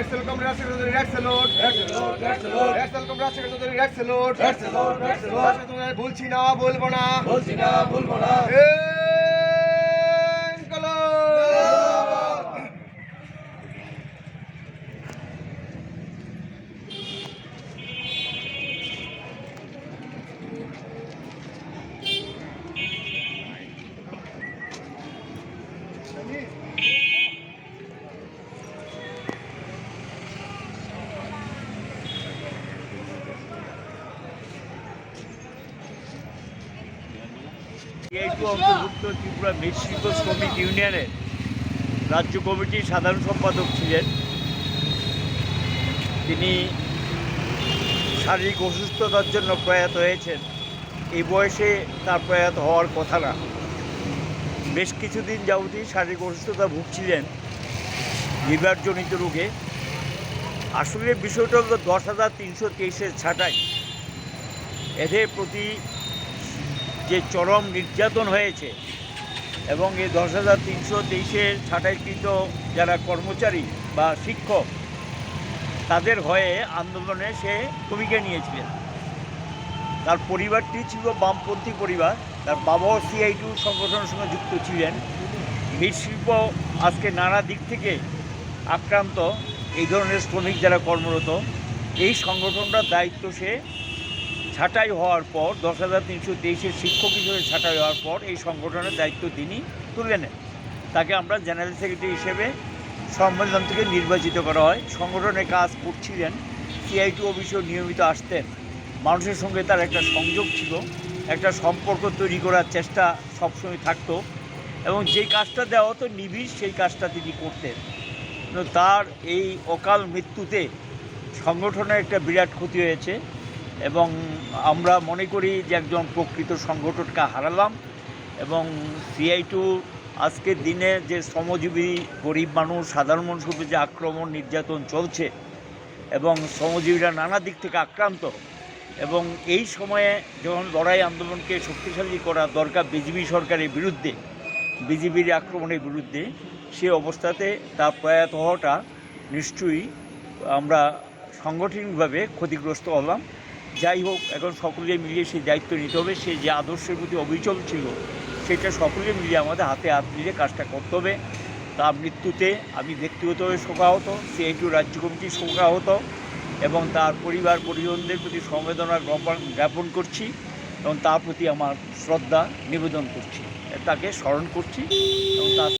Excel কম রাশি Chowdhury এক্সেলোট এক্সেলোট, এক্সেলোট। Excel কম রাশি চৌধুরী এক্সেলোট এক্সেলোট, এক্সেলোট। তোমাদের বলছি না বলব না বলছি না বলব না অন্তর্ভুক্ত ত্রিপুরা মৃৎশিল্প শ্রমিক ইউনিয়নের রাজ্য কমিটির সাধারণ সম্পাদক ছিলেন। তিনি শারীরিক অসুস্থতার জন্য প্রয়াত হয়েছেন। এই বয়সে তার প্রয়াত হওয়ার কথা না। বেশ কিছুদিন যাবতই শারীরিক অসুস্থতা ভুগছিলেন লিভারজনিত রোগে। আসলে বিষয়টা হলো দশ হাজার তিনশো তেইশের ছাঁটাই। এদের প্রতি যে চরম নির্যাতন হয়েছে এবং এই দশ হাজার তিনশো তেইশের ছাঁটাইকৃত যারা কর্মচারী বা শিক্ষক, তাদের হয়ে আন্দোলনে সে ভূমিকা নিয়েছিলেন। তার পরিবারটি ছিল বামপন্থী পরিবার, তার বাবাও সিআইটু সংগঠনের সঙ্গে যুক্ত ছিলেন। মৃৎশিল্প আজকে নানা দিক থেকে আক্রান্ত, এই ধরনের শ্রমিক যারা কর্মরত, এই সংগঠনটার দায়িত্ব সে ছাঁটাই হওয়ার পর, দশ হাজার তিনশো তেইশের শিক্ষক হিসেবে ছাঁটাই হওয়ার পর এই সংগঠনের দায়িত্ব তিনি তুলে নেন। তাকে আমরা জেনারেল সেক্রেটারি হিসেবে সম্মেলন থেকে নির্বাচিত করা হয়। সংগঠনে কাজ করছিলেন, সিআইটি অফিসেও নিয়মিত আসতেন। মানুষের সঙ্গে তার একটা সংযোগ ছিল, একটা সম্পর্ক তৈরি করার চেষ্টা সবসময় থাকতো এবং যে কাজটা দেওয়া হতো নিবিড়, সেই কাজটা তিনি করতেন। তার এই অকাল মৃত্যুতে সংগঠনের একটা বিরাট ক্ষতি হয়েছে। এবং আমরা মনে করি যে একজন প্রকৃত সংগঠনকে হারালাম এবং সিআই টু আজকের দিনে যে শ্রমজীবী, গরিব মানুষ, সাধারণ মানুষের উপর যে আক্রমণ, নির্যাতন চলছে এবং শ্রমজীবীরা নানা দিক থেকে আক্রান্ত এবং এই সময়ে যখন লড়াই আন্দোলনকে শক্তিশালী করা দরকার বিজেপি সরকারের বিরুদ্ধে, বিজেপির আক্রমণের বিরুদ্ধে, সে অবস্থাতে তার প্রয়াত হওয়াটা নিশ্চয়ই আমরা সাংগঠনিকভাবে ক্ষতিগ্রস্ত হলাম। যাই হোক, এখন সকলে মিলিয়ে সেই দায়িত্ব নিতে হবে। সে যে আদর্শের প্রতি অবিচল ছিল, সেটা সকলে মিলিয়ে আমাদের হাতে হাত মিলিয়ে কাজটা করতে হবে। তার মৃত্যুতে আমি ব্যক্তিগতভাবে শোকাহত সিআইটু রাজ্য কমিটি শোকাহত এবং তার পরিবার পরিজনদের প্রতি সমবেদনা জ্ঞাপন করছি এবং তার প্রতি আমার শ্রদ্ধা নিবেদন করছি। তাকে স্মরণ করছি এবং তার